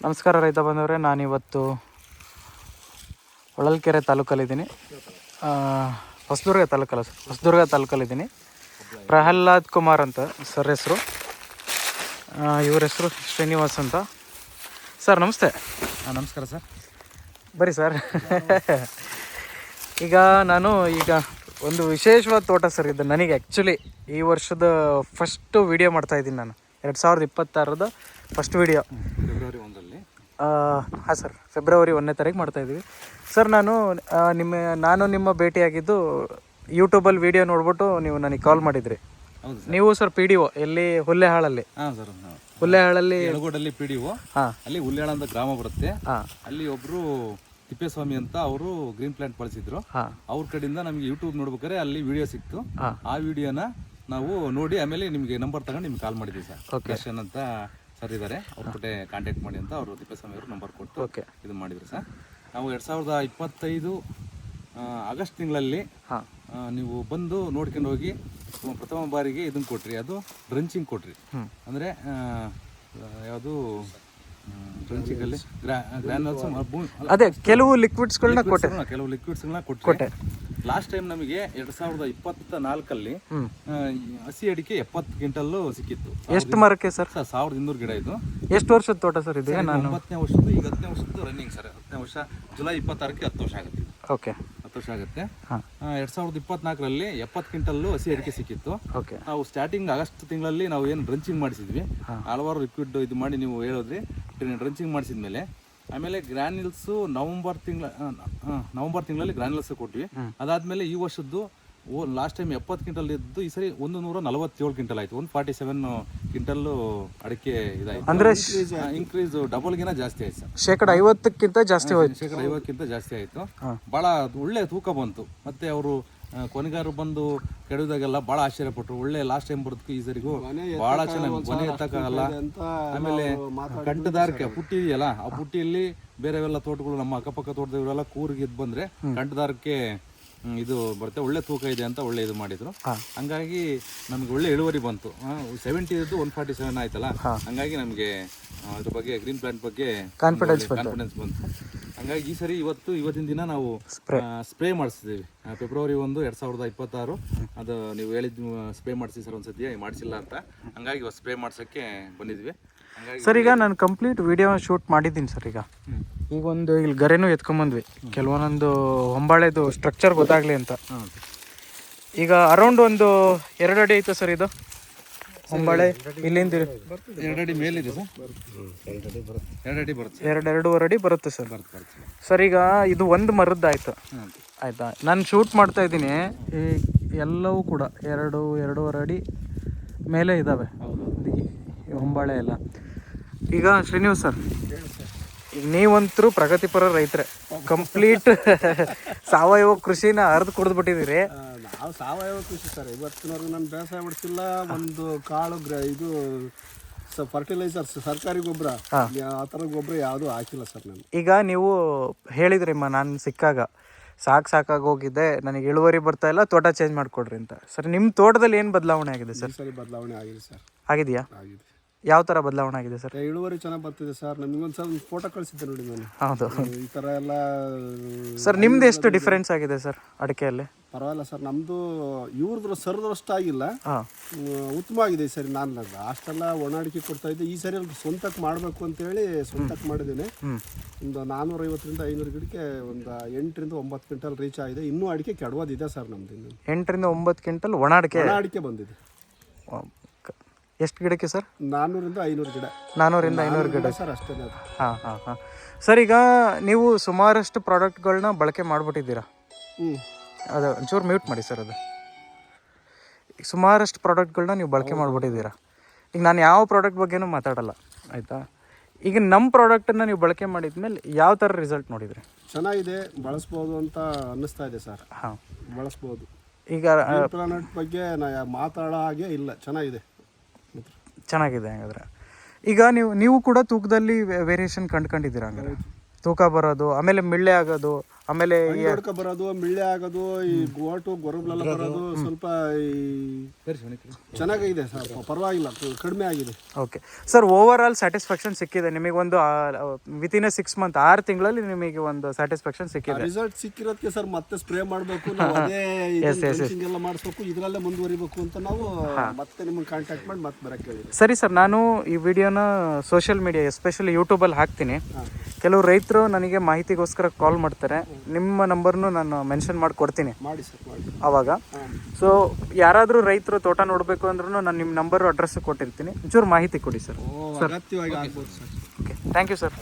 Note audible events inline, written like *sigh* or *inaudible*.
ನಮಸ್ಕಾರ ರೈತ ಬಂದವರೇ ನಾನಿವತ್ತು ಹೊಳಲ್ಕೆರೆ ತಾಲೂಕಲ್ಲಿದ್ದೀನಿ. ಆ, ಹೊಸದುರ್ಗ ತಾಲೂಕಲ್ಲ ಸರ್ ಹೊಸದುರ್ಗ ತಾಲೂಕಲ್ಲಿದ್ದೀನಿ. ಪ್ರಹ್ಲಾದ್ ಕುಮಾರ್ ಅಂತ ಸರ್ ಹೆಸರು. ಇವ್ರ ಹೆಸರು ಶ್ರೀನಿವಾಸ್ ಅಂತ. ಸರ್ ನಮಸ್ತೆ. ನಮಸ್ಕಾರ ಸರ್. ಬರ್ರಿ ಸರ್. *laughs* ಈಗ ನಾನು ಈಗ ಒಂದು ವಿಶೇಷವಾದ ತೋಟ ಸರ್ ಇದು ನನಗೆ ಆ್ಯಕ್ಚುಲಿ ಈ ವರ್ಷದ ಫಸ್ಟು ವಿಡಿಯೋ ಮಾಡ್ತಾ ಇದ್ದೀನಿ ನಾನು. ಎರಡು ಸಾವಿರದ ಇಪ್ಪತ್ತಾರದ ಫಸ್ಟ್ ವಿಡಿಯೋ ಫೆಬ್ರವರಿ ಒಂದರಲ್ಲಿ ಹಾಂ ಸರ್ ಫೆಬ್ರವರಿ ಒಂದನೇ ತಾರೀಕು ಮಾಡ್ತಾ ಇದ್ದೀವಿ. ಸರ್ ನಾನು ನಿಮ್ಮ ನಾನು ನಿಮ್ಮ ಭೇಟಿಯಾಗಿದ್ದು ಯೂಟ್ಯೂಬಲ್ಲಿ ವಿಡಿಯೋ ನೋಡ್ಬಿಟ್ಟು ನೀವು ನನಗೆ ಕಾಲ್ ಮಾಡಿದ್ರಿ. ನೀವು ಸರ್ ಪಿ ಡಿ ಒ ಎಲ್ಲಿ ಹುಲ್ಲೆಹಾಳಲ್ಲಿ? ಹಾಂ ಸರ್ ಹುಲ್ಲೆಹಾಳಲ್ಲಿ ಯಳಗೋಡಲ್ಲಿ ಪಿ ಡಿ ಒ ಹಾಂ. ಅಲ್ಲಿ ಹುಲ್ಲೆಹಾಳ ಅಂತ ಗ್ರಾಮ ಬರುತ್ತೆ. ಹಾಂ. ಅಲ್ಲಿ ಒಬ್ರು ತಿಪ್ಪೇಸ್ವಾಮಿ ಅಂತ ಅವರು ಗ್ರೀನ್ ಪ್ಲಾಂಟ್ ಬಳಸಿದ್ರು. ಅವ್ರ ಕಡೆಯಿಂದ ನಮಗೆ ಯೂಟ್ಯೂಬ್ ನೋಡ್ಬೇಕಾದ್ರೆ ಅಲ್ಲಿ ವಿಡಿಯೋ ಸಿಕ್ತು. ಆ ವಿಡಿಯೋನ ನಾವು ನೋಡಿ ಆಮೇಲೆ ನಿಮಗೆ ನಂಬರ್ ತಗೊಂಡು ನಿಮ್ಗೆ ಕಾಲ್ ಮಾಡಿದ್ವಿ ಸರ್. ದರ್ಶನ್ ಅಂತ ಸರ್ ಇದ್ದಾರೆ ಅವ್ರ ಕಡೆ ಕಾಂಟ್ಯಾಕ್ಟ್ ಮಾಡಿ ಅಂತ ಅವರು ತಿಪ್ಪೇಸ್ವಾಮಿ ಅವರು ನಂಬರ್ ಕೊಟ್ಟು ಓಕೆ ಇದು ಮಾಡಿದ್ರು ಸರ್. ನಾವು ಎರಡು ಸಾವಿರದ ಇಪ್ಪತ್ತೈದು ಆಗಸ್ಟ್ ತಿಂಗಳಲ್ಲಿ ನೀವು ಬಂದು ನೋಡ್ಕೊಂಡು ಹೋಗಿ ಪ್ರಥಮ ಬಾರಿಗೆ ಇದನ್ನ ಕೊಟ್ರಿ. ಅದು ಡ್ರಂಚಿಂಗ್ ಕೊಟ್ರಿ. ಅಂದರೆ ಯಾವುದು ಅದೇ ಕೆಲವು ಲಿಕ್ವಿಡ್ಸ್ಗಳನ್ನ ಕೊಟ್ಟೆ. ಕೆಲವು ಲಿಕ್ವಿಡ್ಸ್ಗಳನ್ನ ಕೊಟ್ಟೆ. ಲಾಸ್ಟ್ ಟೈಮ್ ನಮಗೆ ಎರಡ್ ಸಾವಿರದ ಇಪ್ಪತ್ತ ನಾಲ್ಕಲ್ಲಿ ಹಸಿ ಅಡಿಕೆ ಎಪ್ಪತ್ತು ಕ್ವಿಂಟಲ್ ಸಿಕ್ಕಿತ್ತು. ಎಷ್ಟು ಮರಕ್ಕೆ ಸರ್? ಸಾವಿರದ ಇನ್ನೂರು ಗಿಡ ಇದು. ಎಷ್ಟು ವರ್ಷದ ತೋಟ ಸರ್ ಇದೆ? ನಾನು ಒಂಬತ್ತನೇ ವರ್ಷದ್ದು ಈಗ ಹತ್ತನೇ ವರ್ಷದ್ದು ರನ್ನಿಂಗ್ ಸರ್ ಹತ್ತನೇ ವರ್ಷ ಜುಲೈ ಇಪ್ಪತ್ತಾರಕ್ಕೆ ಹತ್ತು ವರ್ಷ ಆಗುತ್ತೆ. ಓಕೆ. ಹತ್ತು ವರ್ಷ ಆಗುತ್ತೆ. ಎರಡ್ ಸಾವಿರದ ಇಪ್ಪತ್ನಾಲ್ಕರಲ್ಲಿ ಎಪ್ಪತ್ತು ಕ್ವಿಂಟಲ್ಲು ಹಸಿ ಅಡಿಕೆ ಸಿಕ್ಕಿತ್ತು. ಓಕೆ. ನಾವು ಸ್ಟಾರ್ಟಿಂಗ್ ಆಗಸ್ಟ್ ತಿಂಗಳಲ್ಲಿ ನಾವು ಏನು ಡ್ರಂಚಿಂಗ್ ಮಾಡಿಸಿದ್ವಿ. ಹಲವಾರು ಲಿಕ್ವಿಡ್ ಇದು ಮಾಡಿ ನೀವು ಹೇಳಿದ್ರಿ. ಡ್ರಂಚಿಂಗ್ ಮಾಡಿಸಿದ್ಮೇಲೆ ಆಮೇಲೆ ಗ್ರಾನಿಲ್ಸ್ ನವಂಬರ್ ತಿಂಗಳ ನವಂಬರ್ ತಿಂಗಳಲ್ಲಿ ಗ್ರಾನಿಲ್ಸ್ ಕೊಟ್ವಿ. ಅದಾದ್ಮೇಲೆ ಈ ವರ್ಷದ್ದು ಲಾಸ್ಟ್ ಟೈಮ್ ಎಪ್ಪತ್ತು ಕ್ವಿಂಟಲ್ ಇದ್ದು ಈ ಸರಿ ಒಂದು ನೂರ ನಲವತ್ತೇಳು ಕ್ವಿಂಟಲ್ ಆಯ್ತು. ಒಂದು ಫಾರ್ಟಿ ಸೆವೆನ್ ಕ್ವಿಂಟಲ್ ಅಡಿಕೆ ಇದಾಯ್ತು. ಅಂದ್ರೆ ಇನ್ಕ್ರೀಸ್ ಡಬಲ್ಗಿನ ಜಾಸ್ತಿ ಆಯ್ತು ಸರ್. ಶೇಕಡ ಐವತ್ತಕ್ಕಿಂತ ಜಾಸ್ತಿ ಆಯ್ತು ಶೇಕಡ ಐವತ್ತಕ್ಕಿಂತ ಜಾಸ್ತಿ ಆಯಿತು. ಭಾಳ ಒಳ್ಳೆ ತೂಕ ಬಂತು. ಮತ್ತೆ ಅವರು ಕೊನೆಗಾರರು ಬಂದು ಕೆಡವಿದಾಗೆಲ್ಲ ಭಾಳ ಆಶ್ಚರ್ಯಪಟ್ಟರು ಒಳ್ಳೆ ಲಾಸ್ಟ್ ಟೈಮ್ ಬರೋದಕ್ಕೂ ಈಸರಿಗೂ ಬಹಳ ಭಾಳ ಚೆನ್ನಾಗಿ ಕೊನೆ ಎತ್ತಕ್ಕಾಗಲ್ಲ. ಆಮೇಲೆ ಕಂಠದಾರಕ್ಕೆ ಪುಟ್ಟಿ ಇದೆಯಲ್ಲ ಆ ಪುಟ್ಟಿಯಲ್ಲಿ ಬೇರೆವೆಲ್ಲ ತೋಟಗಳು ನಮ್ಮ ಅಕ್ಕಪಕ್ಕ ತೋಟದವರೆಲ್ಲ ಕೂರಿಗೆ ಇದ್ ಬಂದ್ರೆ ಕಂಠದಾರಕ್ಕೆ ಇದು ಬರುತ್ತೆ ಒಳ್ಳೆ ತೂಕ ಇದೆ ಅಂತ ಒಳ್ಳೆ ಇದು ಮಾಡಿದ್ರು. ಹಂಗಾಗಿ ನಮ್ಗೆ ಒಳ್ಳೆ ಇಳುವರಿ ಬಂತು. ಸೆವೆಂಟಿ ಇದ್ದು ಒನ್ ಫಾರ್ಟಿ ಸೆವೆನ್ ಆಯ್ತಲ್ಲ ಹಂಗಾಗಿ ನಮಗೆ ಅದ್ರ ಬಗ್ಗೆ ಗ್ರೀನ್ ಪ್ಲಾಂಟ್ ಬಗ್ಗೆ ಕಾನ್ಫಿಡೆನ್ಸ್ ಕಾನ್ಫಿಡೆನ್ಸ್ ಬಂತು. ಹಂಗಾಗಿ ಈ ಸರಿ ಇವತ್ತು ಇವತ್ತಿನ ದಿನ ನಾವು ಸ್ಪ್ರೇ ಮಾಡಿಸಿದ್ದೀವಿ. ಫೆಬ್ರವರಿ ಒಂದು ಎರಡ್ ಸಾವಿರದ ಇಪ್ಪತ್ತಾರು. ಅದು ನೀವು ಹೇಳಿದ್ ಸ್ಪ್ರೇ ಮಾಡಿಸಿ ಸರ್ ಒಂದ್ಸತಿ ಮಾಡಿಸಿಲ್ಲ ಅಂತ. ಹಂಗಾಗಿ ಇವತ್ತು ಸ್ಪ್ರೇ ಮಾಡ್ಸೋಕ್ಕೆ ಬಂದಿದ್ವಿ. ಸರ್ ಈಗ ನಾನು ಕಂಪ್ಲೀಟ್ ವಿಡಿಯೋ ಶೂಟ್ ಮಾಡಿದ್ದೀನಿ ಸರ್ ಈಗ. ಈಗ ಒಂದು ಇಲ್ಲಿ ಗರೆನೂ ಎತ್ಕೊಂಬಂದ್ವಿ ಕೆಲವೊಂದೊಂದು ಹೊಂಬಾಳೆದು ಸ್ಟ್ರಕ್ಚರ್ ಗೊತ್ತಾಗ್ಲಿ ಅಂತ. ಈಗ ಅರೌಂಡ್ ಒಂದು ಎರಡು ಅಡಿ ಐತೆ ಸರ್ ಇದು. ಹೊಂಬಾಳೆ ಇಲ್ಲಿಂದ ಎರಡಡಿ ಅಡಿ ಮೇಲಿದೆ ಸರ್. ಎರಡಡಿ ಬರುತ್ತೆ ಎರಡು ಎರಡೂವರೆ ಅಡಿ ಬರುತ್ತೆ ಸರ್. ಸರ್ ಈಗ ಇದು ಒಂದು ಮರದ್ದಾಯ್ತು ಆಯ್ತು. ಆಯ್ತಾ? ನಾನು ಶೂಟ್ ಮಾಡ್ತಾ ಇದ್ದೀನಿ. ಈ ಎಲ್ಲವೂ ಕೂಡ ಎರಡು ಎರಡೂವರೆ ಅಡಿ ಮೇಲೆ ಇದ್ದಾವೆ ಹೊಂಬಾಳೆ ಎಲ್ಲ. ಈಗ ಶ್ರೀನಿವಾಸ್ ಸರ್ ಈಗ ನೀವಂತರೂ ಪ್ರಗತಿಪರ ರೈತರೇ. ಕಂಪ್ಲೀಟ್ *laughs* ಸಾವಯವ ಕೃಷಿನ ಅರ್ದು ಕುಡಿದು ಬಿಟ್ಟಿದ್ದೀರಿ ನಾವು ಸಾವಯವ ಕೃಷಿ ಸರ್. ಇವತ್ತಿನವರೆಗೂ ನಾನು ಬೇಸಾಯ ಬಿಡಿಸಿಲ್ಲ ಒಂದು ಕಾಳು ಗ್ರ ಇದು ಫರ್ಟಿಲೈಸರ್ಸ್ ಸರ್ಕಾರಿ ಗೊಬ್ಬರ. ಆ ಥರ ಗೊಬ್ಬರ ಯಾವುದೂ ಹಾಕಿಲ್ಲ ಸರ್ ನಾನು. ಈಗ ನೀವು ಹೇಳಿದ್ರಿಮ್ಮ ನಾನು ಸಿಕ್ಕಾಗ. ಸಾಕು ಸಾಕಾಗಿ ಹೋಗಿದ್ದೆ ನನಗೆ ಇಳುವರಿ ಬರ್ತಾ ಇಲ್ಲ ತೋಟ ಚೇಂಜ್ ಮಾಡಿಕೊಡ್ರಿ ಅಂತ. ಸರ್ ನಿಮ್ಮ ತೋಟದಲ್ಲಿ ಏನು ಬದಲಾವಣೆ ಆಗಿದೆ ಸರ್? ಸರಿ ಬದಲಾವಣೆ ಆಗಿದೆ ಸರ್. ಆಗಿದೆಯಾ? ಆಗಿದೆ. ಯಾವ ಥರ ಬದಲಾವಣೆ ಆಗಿದೆ ಸರ್ ಇಳುವರಿ ಚೆನ್ನಾಗಿ ಬರ್ತಿದೆ ಸರ್. ನಮಗೊಂದು ಒಂದ್ಸಲ ಫೋಟೋ ಕಳಿಸಿದ್ದೆ ನೋಡಿ ನಾನು. ಹೌದು. ಈ ಥರ ಎಲ್ಲ ಸರ್ ನಿಮ್ದು ಎಷ್ಟು ಡಿಫರೆನ್ಸ್ ಆಗಿದೆ ಸರ್ ಅಡಿಕೆಯಲ್ಲಿ? ಪರವಾಗಿಲ್ಲ ಸರ್ ನಮ್ಮದು ಇವ್ರದ್ರ ಸರ್ದಷ್ಟು ಆಗಿಲ್ಲ. ಉತ್ತಮವಾಗಿದೆ ಈ ಸರಿ ನಾನು ಅಷ್ಟೆಲ್ಲ ಒಣ ಅಡಿಕೆ ಕೊಡ್ತಾ ಇದ್ದೆ. ಈ ಸರಿ ಸ್ವಂತಕ್ಕೆ ಮಾಡಬೇಕು ಅಂತೇಳಿ ಸ್ವಂತಕ್ಕೆ ಮಾಡಿದ್ದೀನಿ. ಒಂದು ನಾನ್ನೂರೈವತ್ತರಿಂದ ಐನೂರು ಗಿಡಕ್ಕೆ ಒಂದು ಎಂಟರಿಂದ ಒಂಬತ್ತು ಕ್ವಿಂಟಲ್ ರೀಚ್ ಆಗಿದೆ. ಇನ್ನೂ ಅಡಿಕೆ ಕೆಡವೋದಿದೆ ಸರ್ ನಮ್ದು ಇನ್ನು. ಎಂಟರಿಂದ ಒಂಬತ್ತು ಕ್ವಿಂಟಲ್ ಒಣ ಅಡಿಕೆ ಒಣ ಅಡಿಕೆ ಬಂದಿದೆ. ಎಷ್ಟು ಗಿಡಕ್ಕೆ ಸರ್? ನಾನ್ನೂರಿಂದ ಐನೂರು ಗಿಡ. ನಾನ್ನೂರಿಂದ ಐನೂರು ಗಿಡ. ಸರ್ ಅಷ್ಟೇ ಹಾಂ ಹಾಂ ಹಾಂ. ಸರ್ ಈಗ ನೀವು ಸುಮಾರಷ್ಟು ಪ್ರಾಡಕ್ಟ್ಗಳನ್ನ ಬಳಕೆ ಮಾಡಿಬಿಟ್ಟಿದ್ದೀರಾ? ಹ್ಞೂ ಅದು ಒಂಚೂರು ಮ್ಯೂಟ್ ಮಾಡಿ ಸರ್ ಅದು. ಸುಮಾರಷ್ಟು ಪ್ರಾಡಕ್ಟ್ಗಳನ್ನ ನೀವು ಬಳಕೆ ಮಾಡಿಬಿಟ್ಟಿದ್ದೀರಾ? ಈಗ ನಾನು ಯಾವ ಪ್ರಾಡಕ್ಟ್ ಬಗ್ಗೆನೂ ಮಾತಾಡಲ್ಲ ಆಯಿತಾ? ಈಗ ನಮ್ಮ ಪ್ರಾಡಕ್ಟನ್ನು ನೀವು ಬಳಕೆ ಮಾಡಿದ್ಮೇಲೆ ಯಾವ ಥರ ರಿಸಲ್ಟ್ ನೋಡಿದ್ರಿ? ಚೆನ್ನಾಗಿದೆ ಬಳಸ್ಬೋದು ಅಂತ ಅನ್ನಿಸ್ತಾ ಇದೆ ಸರ್. ಹಾಂ. ಬಳಸ್ಬೋದು. ಈಗ ಪ್ಲಾನೆಟ್ ಬಗ್ಗೆ ನಾ ಮಾತಾಡೋ ಹಾಗೆ ಇಲ್ಲ ಚೆನ್ನಾಗಿದೆ. ಚೆನ್ನಾಗಿದೆ ಹಾಗಾದ್ರೆ. ಈಗ ನೀವು ನೀವು ಕೂಡ ತೂಕದಲ್ಲಿ ವೇರಿಯೇಷನ್ ಕಂಡ್ಕೊಂಡಿದ್ದೀರ ಹಂಗಾರೆ ತೂಕ ಬರೋದು ಆಮೇಲೆ ಮಿಳ್ಳೆ ಆಗೋದು ಆಮೇಲೆ ಈ ಹೊಡ್ಕ ಬರೋದು ಮಿಳ್ಳೆ ಆಗೋದು ಈ ಗೋಟು ಗೊರಬ್ಲೆಲ್ಲ ಬರೋದು. ಸ್ವಲ್ಪ ಈ ಚೆನ್ನಾಗಿದೆ ಸರ್ ಪರವಾಗಿಲ್ಲ ಕಡಿಮೆ ಆಗಿದೆ. Okay sir over all satisfaction ಸಿಕ್ಕಿದೆ ನಿಮಗೆ ಒಂದು ವಿತಿನ್ ಎ ಸಿಕ್ಸ್ ಮಂತ್ ಆರು ತಿಂಗಳಲ್ಲಿ ನಿಮಗೆ ಒಂದು ಸ್ಯಾಟಿಸ್ಫ್ಯಾಕ್ಷನ್ ಸಿಕ್ಕಿದೆ. ರಿಸಲ್ಟ್ ಸಿಕ್ಕಿರೋದಕ್ಕೆ ಸರ್ ಮತ್ತೆ ಸ್ಪ್ರೇ ಮಾಡಬೇಕು ನಾವು *laughs* ಅದೇ ಎಲ್ಲ ಮಾಡಿಸ್ಬೇಕು ಇದರಲ್ಲೇ ಮುಂದುವರಿಬೇಕು ಅಂತ ನಾವು ಮತ್ತೆ ನಿಮ್ಮನ್ನ ಕಾಂಟ್ಯಾಕ್ಟ್ ಮಾಡಿ ಮತ್ತೆ ಬರಕ್ಕೆ ಹೇಳಿದ್ವಿ. ಸರಿ ಸರ್ ನಾನು ಈ ವಿಡಿಯೋನ ಸೋಷಿಯಲ್ ಮೀಡಿಯಾ ಎಸ್ಪೆಷಲಿ ಯೂಟ್ಯೂಬಲ್ಲಿ ಹಾಕ್ತೀನಿ. ಕೆಲವು ರೈತರು ನನಗೆ ಮಾಹಿತಿಗೋಸ್ಕರ ಕಾಲ್ ಮಾಡ್ತಾರೆ. ನಿಮ್ಮ ನಂಬರ್ನು ನಾನು ಮೆನ್ಷನ್ ಮಾಡಿ ಕೊಡ್ತೀನಿ. ಮಾಡಿ ಸರ್ ಮಾಡಿ ಆವಾಗ ಸೊ ಯಾರಾದರೂ ರೈತರು ತೋಟ ನೋಡಬೇಕು ಅಂದ್ರೂ ನಾನು ನಿಮ್ಮ ನಂಬರು ಅಡ್ರೆಸ್ ಕೊಟ್ಟಿರ್ತೀನಿ. ಒಂಚೂರು ಮಾಹಿತಿ ಕೊಡಿ ಸರ್. ಓ ಅಗತ್ಯವಾಗಿ ಆಗ್ಬೋದು sir. Okay thank you sir